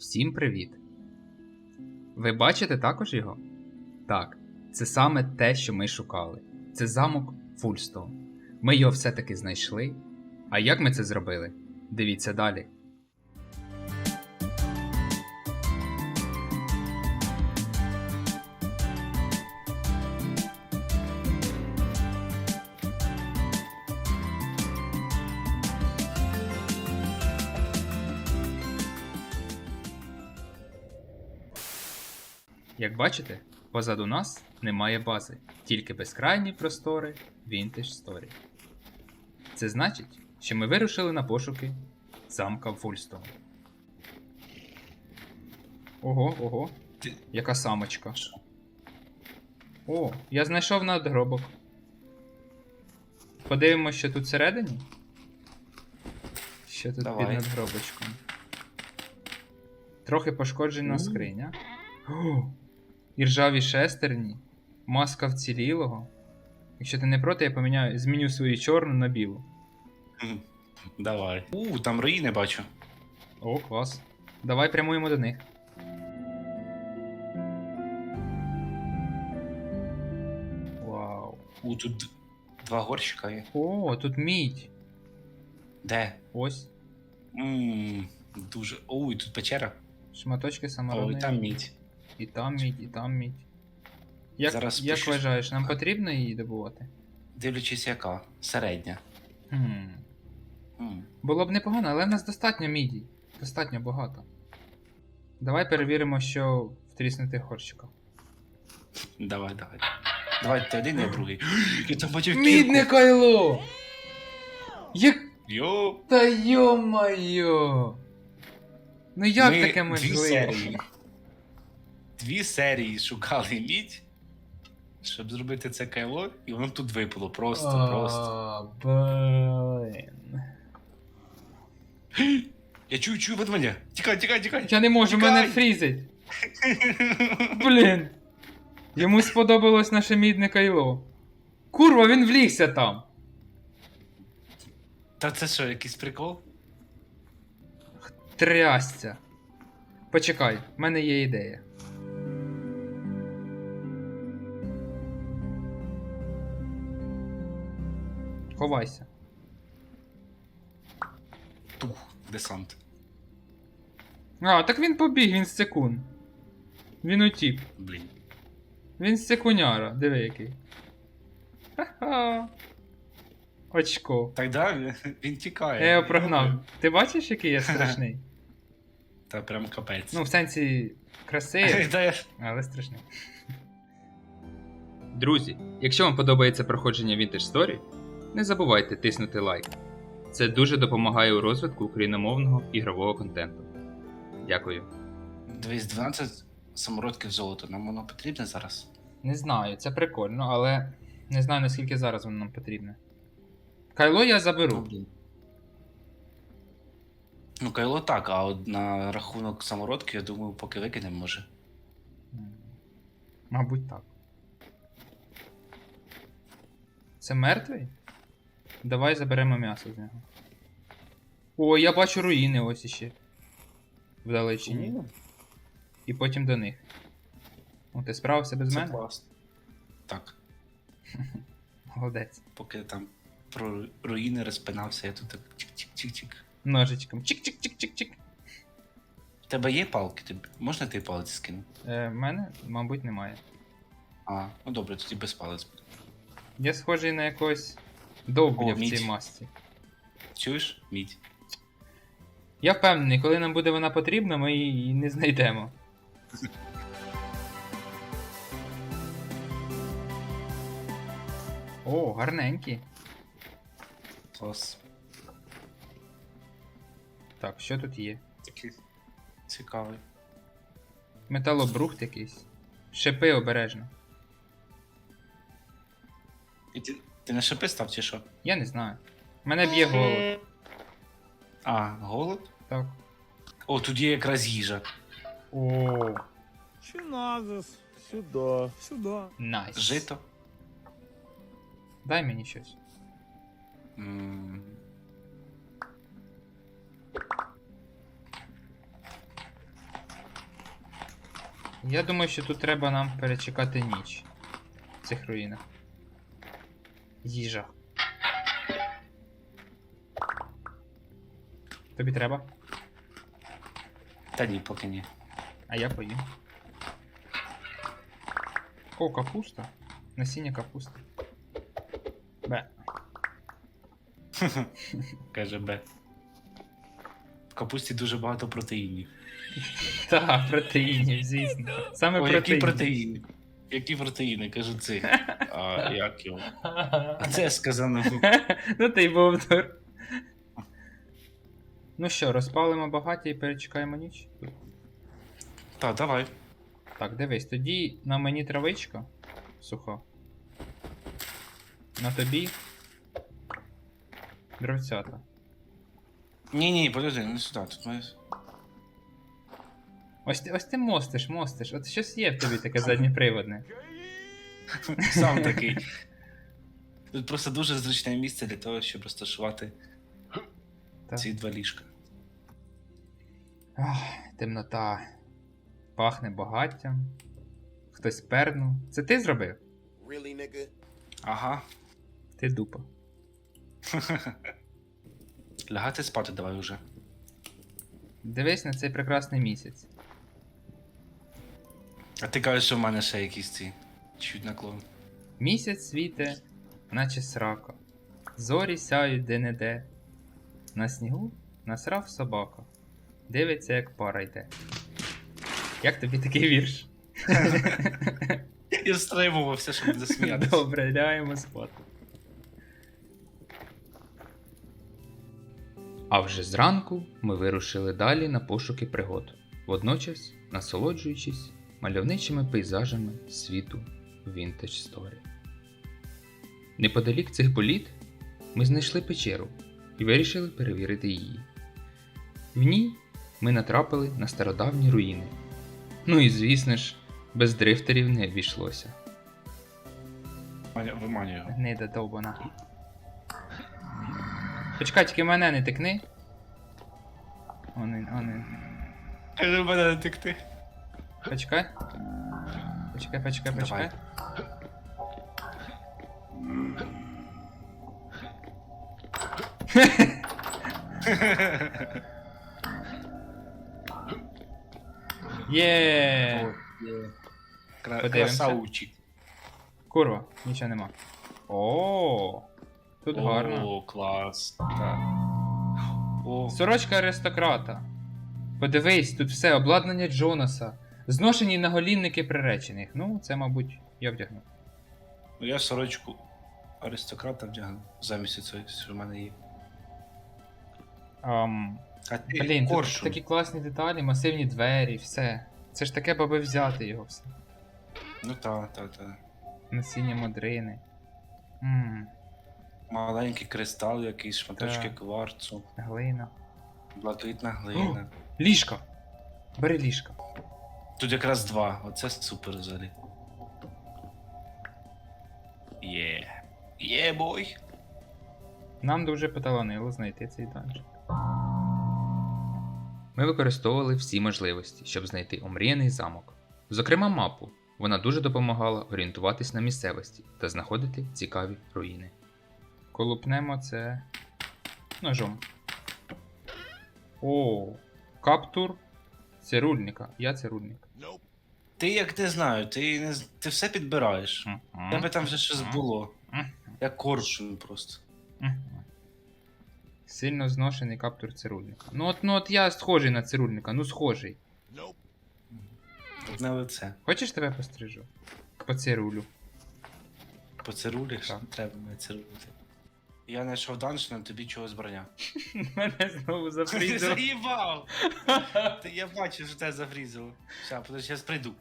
Всім привіт! Ви бачите також його? Так, це саме те, що ми шукали. Це замок Фульстоун. Ми його все-таки знайшли. А як ми це зробили? Дивіться далі. Як бачите, позаду нас немає бази, тільки безкрайні простори Vintage Story. Це значить, що ми вирушили на пошуки замка Фульстоун. Ого, ого, яка самочка. О, я знайшов надгробок. Подивимося, що тут всередині. Що тут Давай. під надгробочком. Трохи пошкоджена скриня. О, і ржаві шестерні. Маска вцілілого. Якщо ти не проти, я поміняю, зміню свою чорну на білу. Давай. У, там руїни бачу. О, клас. Давай прямуємо до них. Вау. У, тут два горщика є. О, тут мідь. Де? Ось. Ммм, дуже. О, і тут печера. Шматочки О, саморобної. там мідь. І там мідь, і там мідь. Як, Зараз як вважаєш, нам потрібно її добувати? Дивлячись, яка. Середня. Хм. Хм. Було б непогано, але в нас достатньо міді. Достатньо багато. Давай перевіримо, що в тріснутих горщиках. Давай, давай. Давай ти один, я другий. Я там бачив Мідне кайло! Як. Йо. Та йо-майо! Ну як Ми таке Дві можливо? серії. Дві серії шукали мідь, щоб зробити це кайло, і воно тут випало. Просто, просто. Блін. Я чую, чую ведмедя. Тікай, тікай, тікай. Я не можу, Тікай! мене фрізить. Блін. Йому сподобалось наше мідне кайло. Курва, він влігся там. Та це що, якийсь прикол? Трясця. Почекай, в мене є ідея. Ховайся. Тух, десант. А, так він побіг, він секун. Він утік. Блін. Він секуняра, диви який. Ха-ха. Очко. Так да, він- тікає. Я його прогнав. Ти бачиш, який я страшний? Та прям капець. Ну, в сенсі краси, але страшний. Друзі, якщо вам подобається проходження Vintage Story, не забувайте тиснути лайк. Це дуже допомагає у розвитку україномовного ігрового контенту. Дякую. Дивись, 12 самородків золота. Нам воно потрібне зараз? Не знаю, це прикольно, але не знаю наскільки зараз воно нам потрібне. Кайло я Ну, заберу. блін. Ну, кайло так, а от на рахунок самородки, я думаю, поки викинемо може. Мабуть, так. Це мертвий? Давай заберемо м'ясо з нього. О, я бачу руїни ось іще. Вдалечині. І потім до них. О, ти справився без Це мене? класно. Так, Молодець. поки там про руїни розпинався, я тут так чик-чик-чик-чик. Ножичком. Чик-чик-чик-чик-чик. В тебе є палки? Тобі... Можна ти палець скину? Е, в мене, мабуть, немає. А, ну добре, тоді без палець буде. Я схожий на якогось довбля О, в мідь. цій масці. Чуєш? Мідь. Я впевнений, коли нам буде вона потрібна, ми її не знайдемо. О, гарненькі. Клас. Так, що тут є? Такий цікавий. Металобрухт якийсь. Шипи обережно. І ти, ти на шипи став чи що? Я не знаю. Мене б'є голод. А, голод? Так. О, тут є якраз їжа. О, Чиназис. Сюда, сюда. найс. Жито. Дай мені щось. М, Я думаю, що тут треба нам перечекати ніч. В цих руїнах. Їжа. Тобі треба? Та ні, поки ні. А я поїм. О, капуста. Насіння капусти. Бе. Каже Б. В капусті дуже багато протеїнів. Та, протеїнів, звісно. Саме О, які протеїни. протеїни? Які протеїни? Кажу цих. А як його? А це сказано. ну ти й бовтур. Ну що, розпалимо багаття і перечекаємо ніч? Так, давай. Так, дивись, тоді на мені травичка суха. На тобі. Дровцята. Ні, ні, подожди, не сюди. Тут ми... Ось ти, ось ти мостиш, мостиш. От щось є в тобі таке задніприводне. Сам такий. Тут просто дуже зручне місце для того, щоб розташувати Так. ці два ліжка. Ах, темнота. Пахне багаттям. Хтось пернув. Це ти зробив? Really, nigga? Ага. Ти дупа. Лягати спати давай уже. Дивись на цей прекрасний місяць. А ти кажеш, що в мене ще якісь ці. Чуть наклон. Місяць світе, наче срака. Зорі сяють де-не-де. На снігу насрав собака. Дивиться, як пара йде. Як тобі такий вірш? Я стримувався, щоб не засміятися. Добре, лягаємо спати. А вже зранку ми вирушили далі на пошуки пригод, водночас насолоджуючись мальовничими пейзажами світу Vintage Story. Неподалік цих боліт ми знайшли печеру і вирішили перевірити її. В ній ми натрапили на стародавні руїни. Ну і звісно ж, без дрифтерів не обійшлося. Виманюю його. Гнида довбана. Почекай, тільки мене не тикни. Вони. Каже, мене не текти. Почекай. Почекай, почекай, почекай. Є. Кра- Подивимося. Красавчик. Курва, нічого нема. О, тут гарно. О, клас. Так. О, Сорочка аристократа. Подивись, тут все обладнання Джонаса. Зношені наголінники приречених. Ну, це, мабуть, я вдягну. ну я сорочку аристократа вдягну замість цього, що в мене є. Ам, А ти блін, тут коршун. такі класні деталі, масивні двері, все. Це ж таке баби взяти його все. Ну так, так, так. Насіння модрини. Ммм, Маленький кристал, якийсь шматочки Так. кварцу, глина. блакитна глина. Ліжка! Бери ліжка. Тут якраз два. Оце супер взагалі. Є. Є, бой. Нам дуже поталанило знайти цей данжик. Ми використовували всі можливості, щоб знайти омріяний замок. Зокрема, мапу. Вона дуже допомагала орієнтуватись на місцевості та знаходити цікаві руїни. Колупнемо це ножом. О, каптур цирульника. Я цирульник. Ти як не знаю, ти не ти все підбираєш. У тебе там вже щось було. Мгм. Як коршун просто. Сильно зношений каптур цирульника. Ну от, ну от я схожий на цирульника, ну схожий. Nope. Одне лице. Хочеш тебе пострижу? По цирулю. Поцирулиш? Так. Не треба мене цирулити. Я знайшов данж, на тобі чогось броня. Мене знову Ти зафрізав. заїбав! Ти- Я бачу, що тебе зафрізило. Ща, подожди, зараз прийду.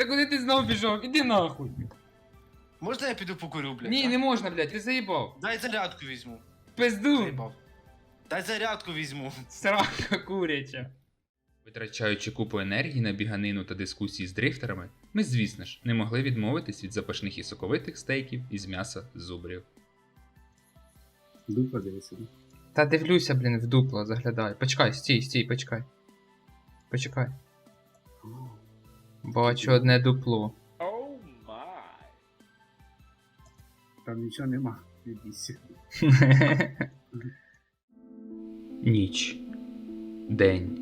Та куди ти знову пішов? Іди нахуй. Можна я піду покурю, блядь? Ні, а? не можна, блядь, ти заїбав. Дай зарядку візьму. Пизду. Заїбав. Дай зарядку візьму. Срака куряча. Витрачаючи купу енергії на біганину та дискусії з дрифтерами, ми, звісно ж, не могли відмовитись від запашних і соковитих стейків із м'яса зубрів. Дупа дивися. Та дивлюся, блін, в дупло заглядаю. Почекай, стій, стій, почекай. Почекай. Бачу одне дупло. Там нічого нема. Не бійся. Ніч. День.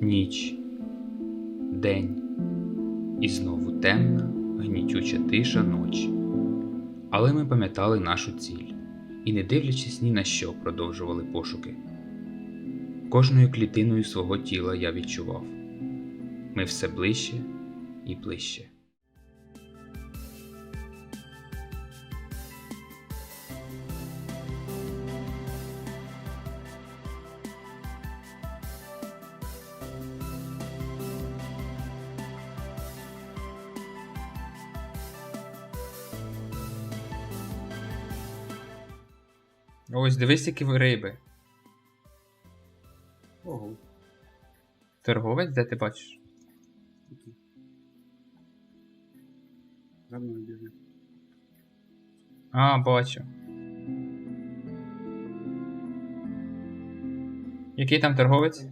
Ніч. День. І знову темна, гнітюча тиша ночі. Але ми пам'ятали нашу ціль і, не дивлячись ні на що, продовжували пошуки. Кожною клітиною свого тіла я відчував. Ми все ближче і ближче. Ось дивись, які ви риби. Ого. Торговець, де ти бачиш? За мною. А, бачу. Який там торговець?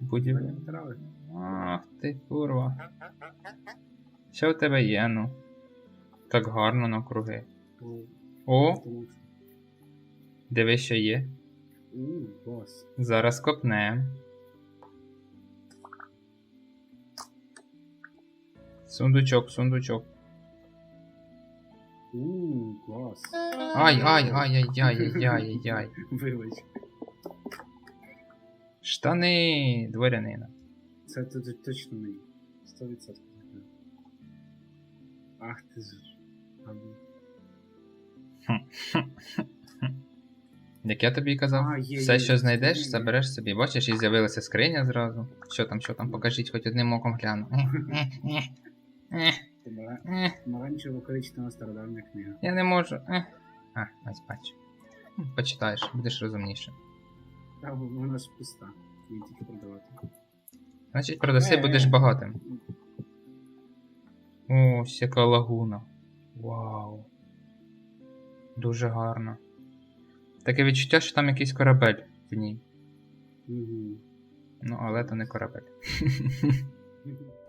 Будівля. Ах ти курва. Що в тебе є, ну? Так гарно навкруги. О, О, тому що. диви, що є. Зараз копнем. Сундучок, сундучок. У, клас. Ай, ай, ай, ай, ай, ай, ай, ай. Вилич. Штани дворянина. Це тут точно мені. 100% Ах ти ж. Як я тобі казав, А, є, все, є, що є, знайдеш, є, є. забереш собі. Бачиш, і з'явилася скриня зразу. Що там, що там, покажіть, хоч одним оком гляну. Помара- Помаранчево коричнева стародавня книга. Я не можу. Ех. А, ось бачу. М, Почитаєш, будеш розумніше. Та вона ж пуста. Її тільки продавати. Значить, продаси Е, будеш багатим. Ось яка лагуна. Вау. Дуже гарно. Таке відчуття, що там якийсь корабель в ній. Угу. Ну, але то не корабель.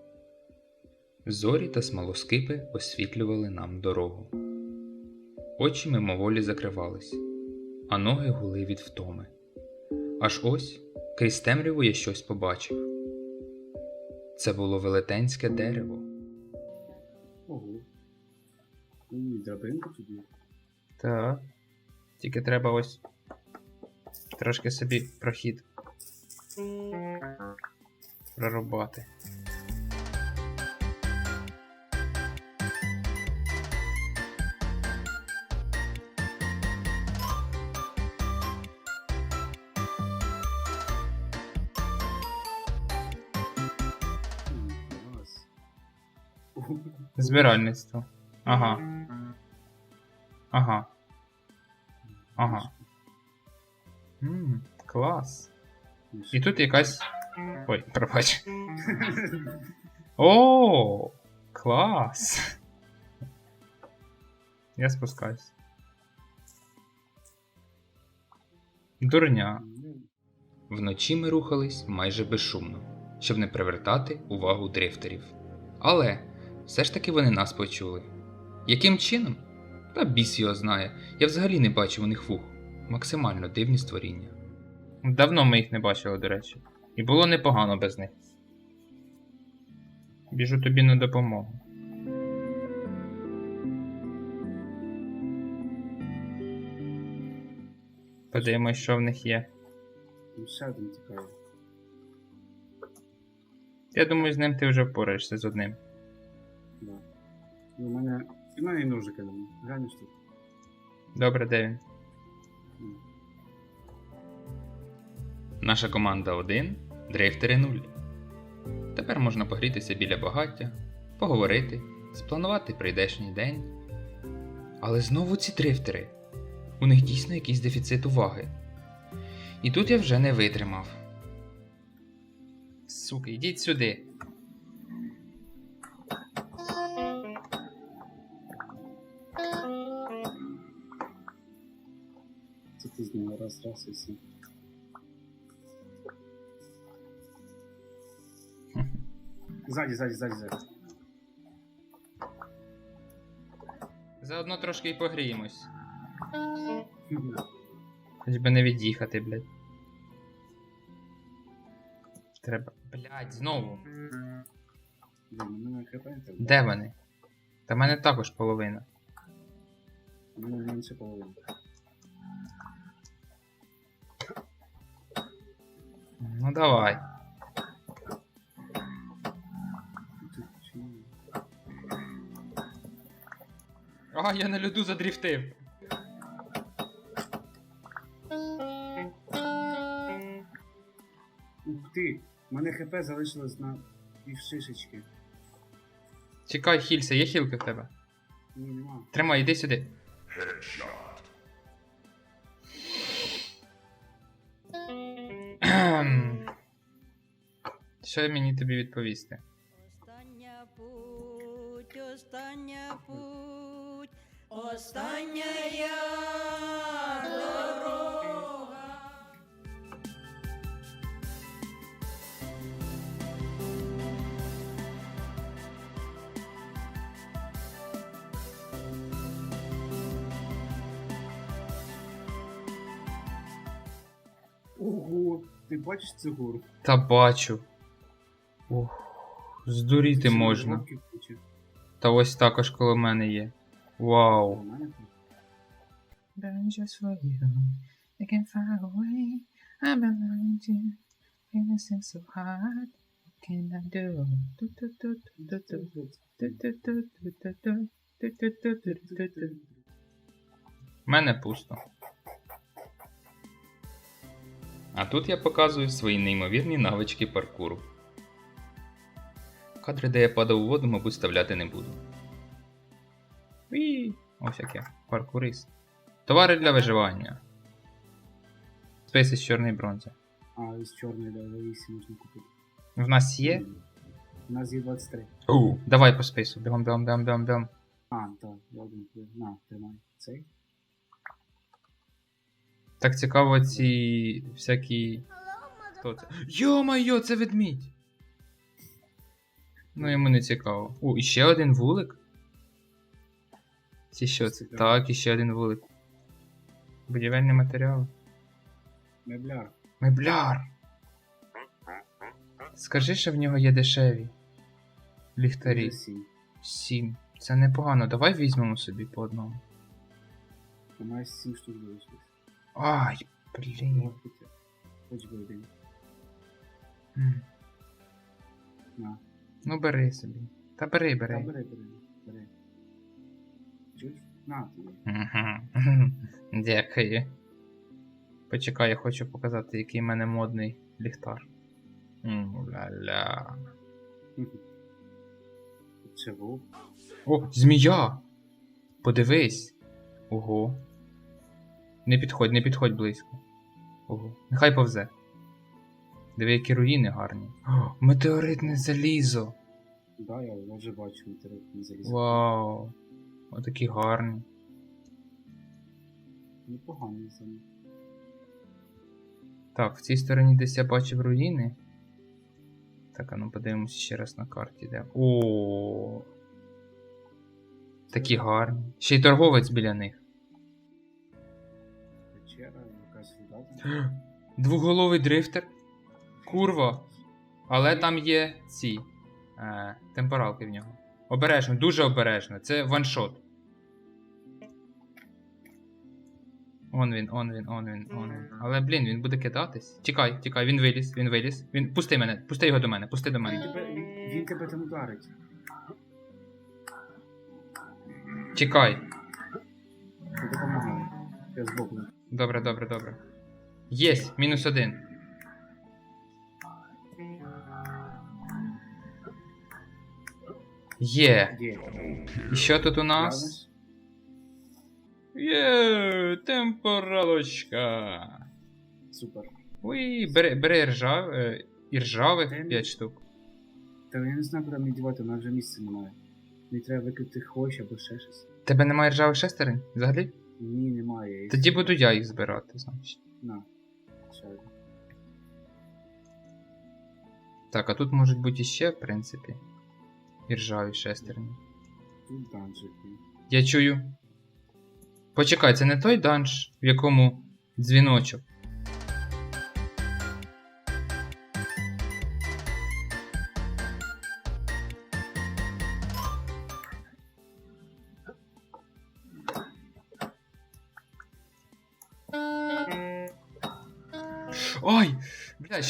Зорі та смолоскипи освітлювали нам дорогу. Очі мимоволі закривались, а ноги гули від втоми. Аж ось крізь темряву я щось побачив. Це було велетенське дерево. Ого. У, драбинка тобі. Так. Тільки треба ось трошки собі прохід прорубати. Збиральництво. Ага. Ага. Ага. Ммм, клас. І тут якась. Ой, пробач. О, клас. Я спускаюсь. Дурня. Вночі ми рухались майже безшумно, щоб не привертати увагу дрифтерів. Але все ж таки вони нас почули. Яким чином? Та біс його знає. Я взагалі не бачив у них вух. Максимально дивні створіння. Давно ми їх не бачили, до речі. І було непогано без них. Біжу тобі на допомогу. Подивимось, що в них є. Один тікає. Я думаю, з ним ти вже впораєшся з одним. Ну, у мене. І мене і ножики там. Глянеш тут. Добре, де він? Наша команда 1, дрифтери 0. Тепер можна погрітися біля багаття, поговорити, спланувати прийдешній день. Але знову ці дрифтери. У них дійсно якийсь дефіцит уваги. І тут я вже не витримав. Суки, йдіть сюди. Раз, раз і все. Ззаді, ззаді, ззаді, ззаді. Заодно трошки і погріємось. Хоч би не від'їхати, блядь. Треба. Блядь, знову. У мене хп не. Де вони? Та в мене також половина. У мене менше половини. Ну давай. А, я на льоду задріфтив. Ух ти! У мене хп залишилось на пів шишечки. Чекай, хілься, є хілки в тебе? Ні, нема. Тримай, іди сюди. Кхем. Що мені тобі відповісти? Остання путь, остання путь, остання я дорога. Ого! Ти бачиш цю гору? Та бачу. Ух, здуріти Це можна. куча. Та ось також коло мене є. Вау. у мене тут. just for you. You can fly away. I'm behind you. Innocent so hard. What can I do? Do, do, do, do, do, do. Do, do, do, do, do, do. Do, do, do, do, do, do. В мене пусто. А тут я показую свої неймовірні навички паркуру. Кадри, де я падав у воду, мабуть, вставляти не буду. Уі! Ось яке. Паркурист. Товари для виживання. Спейс із чорної бронзи. А, із чорної лавісі можна купити. В нас є? У нас є 23. У, давай по спейсу. Бігом, бігом, бігом, бігом, бігом. А, так, я один. На, тримай. Цей. Так цікаво ці всякі. Хто це? Йо-майо, це ведмідь! Ну йому не цікаво. О, і ще один вулик. Ці що це? Так, і ще один вулик. Будівельний матеріал. Мебляр. Мебляр. Скажи, що в нього є дешеві. Ліхтарі. Сім. Сім. Це непогано. Давай візьмемо собі по одному. У нас 7 штук залишилось. Ай, таке. Хоч. М. На. Ну бери собі. Та бери, Та бери. бери, бери. Бери. Чуєш? На тобі. Мгм. Дякую. Почекай, я хочу показати, який в мене модний ліхтар. Ля-ля. Це вовк. О, змія! Подивись. Ого. Не підходь, не підходь близько. Ого. Нехай повзе. Диви, які руїни гарні. О, метеоритне залізо. Да, я вже бачу інтернет не заліз. Вау. Отакі гарні. Непоганий саме. Так, в цій стороні десь я бачив руїни. Так, а ну подивимося ще раз на карті, де. О. Такі гарні. Ще й торговець біля них. Двуголовий дрифтер. Курва. Але там є ці е, темпоралки в нього. Обережно, дуже обережно. Це ваншот. Он він, он він, он він, он він. Але блін, він буде кидатись. Тікай, тікай, він виліз, він виліз. Він. Пусти мене, пусти його до мене, пусти до Він мене. тебе, він, тебе там ударить. Тікай. Я збоку. Добре, добре, добре. Єсть, мінус один. Є. І що тут у нас? Є, темпоралочка. Супер. Уй, бери, бери ржав, е, і ржавих Та 5 штук. Та я не знаю, куди мені дівати, у нас вже місця немає. Мені треба викрити хвощ або ще щось. Тебе немає ржавих шестерень взагалі? Ні, немає. Тоді буду я їх збирати, значить. На. Ще. Так, а тут можуть бути іще, в принципі. І ржаві шестерні. Тут данжики. Я чую. Почекай, це не той данж, в якому дзвіночок.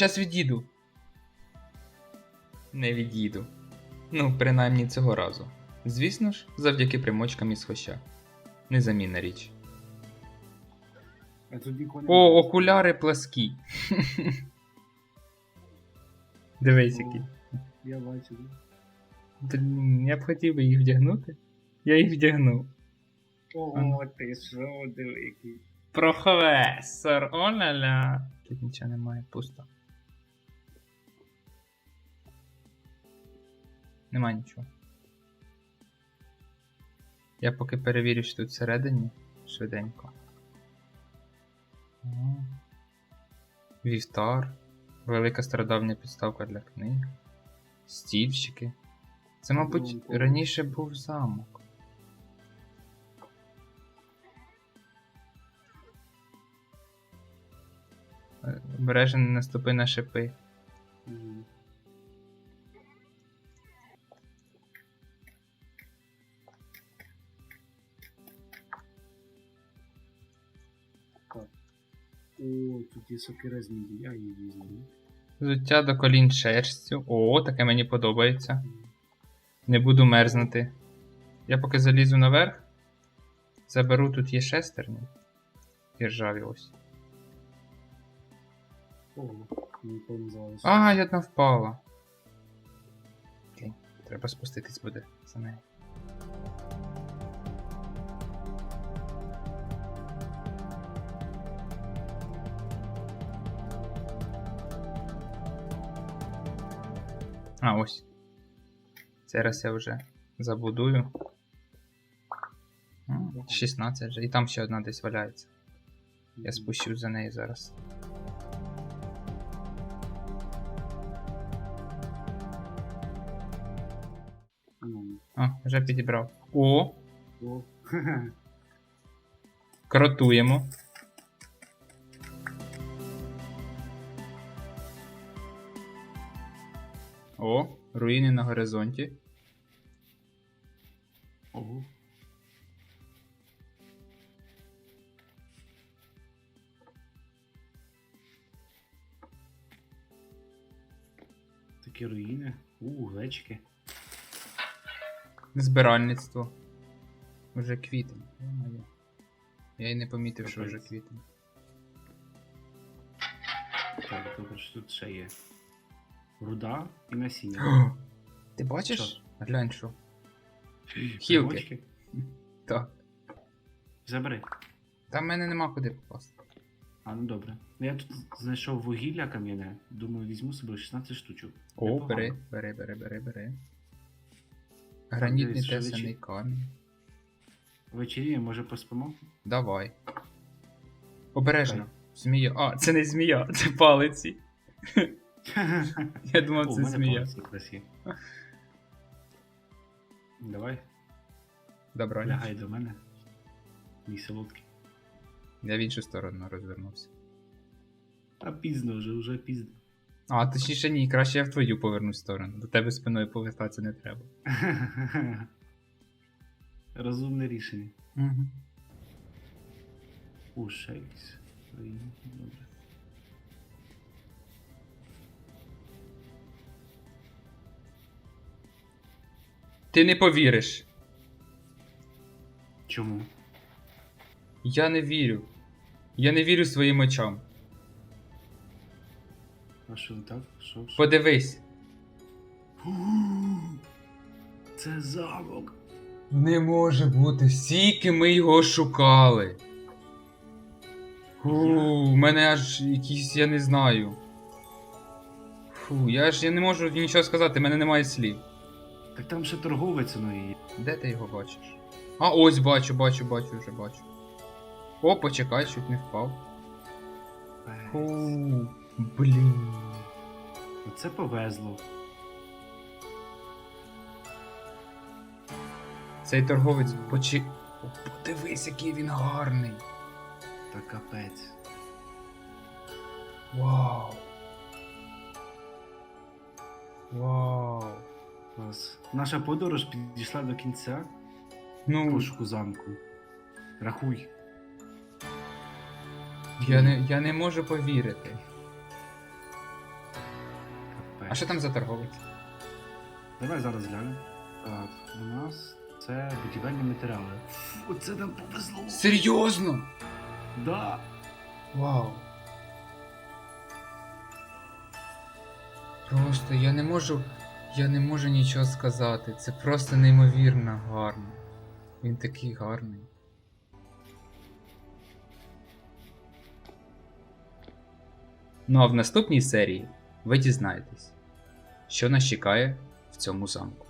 Зараз від'їду. Не від'їду. Ну, принаймні цього разу. Звісно ж, завдяки примочкам із хоща. Незамінна річ. О, окуляри пласкі. Дивись, які. Я бачу? Я б хотів би їх вдягнути. Я їх вдягнув. О, ти що, диви, який. Професор, о-ля-ля. Тут нічого немає, пусто. Нема нічого. Я поки перевірю, що тут всередині швиденько. Вівтар. Велика стародавня підставка для книг. Стільчики. Це, мабуть, раніше був замок. Е, Обережно не наступи на шипи. О, тут є сокира змії, я її візьму. Взуття до колін шерстю. О, таке мені подобається. Не буду мерзнути. Я поки залізу наверх. Заберу, тут є шестерні. І ржаві ось. О, мені помазалося. А, я одна впала. Окей, треба спуститись буде за нею. А, ось. Зараз я вже забудую. 16 вже. І там ще одна десь валяється. Я спущусь за нею зараз. А, вже підібрав. О, кротуємо. О, руїни на горизонті. Ого. Такі руїни. У, глечики. Збиральництво. Уже квітень. Я й не помітив, що вже квітень. Так, добре, що тут ще є. Руда і насіння. Ти бачиш? Що? Глянь, що. Хілки. Так. Забери. Там в мене нема куди попасти. А, ну добре. Ну я тут знайшов вугілля кам'яне. Думаю, візьму собі 16 штучок. О, бери, бери, бери, бери, бери. Гранітний тесаний камінь. Ввечері, може, поспимо? Давай. Обережно. Змія. А, це не змія, це палиці. Я думав, це змія. Давай, Добро. лягай до мене. Мій солодкий. Я в іншу сторону розвернувся. А пізно вже, вже пізно. А, точніше ні, краще я в твою повернусь сторону. До тебе спиною повертатися не треба. Розумне рішення. Угу. У, ще якісь руїни. Добре. Ти не повіриш. Чому? Я не вірю. Я не вірю своїм очам. А що так? Що? що? Подивись. Це замок. Не може бути, стільки ми його шукали. Фу, у мене аж якісь, я не знаю. Фу, я ж я не можу нічого сказати, в мене немає слів. Так там ще торговець воно є. Де ти його бачиш? А ось бачу, бачу, бачу, вже бачу. О, почекай, чуть не впав. Фу, блін. Оце повезло. Цей торговець почи. О, Подивись, який він гарний. Та капець. Вау. Вау. Клас. Наша подорож підійшла до кінця Ну, пошуку замку. Рахуй. я не, я не можу повірити. А що там за торговець? Давай зараз глянемо. Так, у нас це будівельні матеріали. Оце нам повезло. Серйозно? Да. Вау. Просто я не можу. Я не можу нічого сказати. Це просто неймовірно гарно. Він такий гарний. Ну а в наступній серії ви дізнаєтесь, що нас чекає в цьому замку,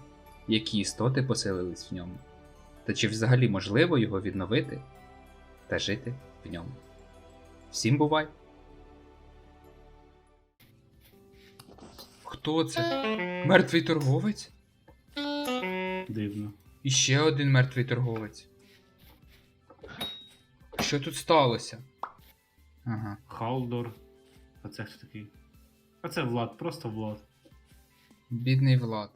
які істоти поселились в ньому, та чи взагалі можливо його відновити та жити в ньому. Всім бувай! Хто це? Мертвий торговець? Дивно. І ще один мертвий торговець. Що тут сталося? Ага. Халдор. А це хто такий? А це Влад, просто Влад. Бідний Влад.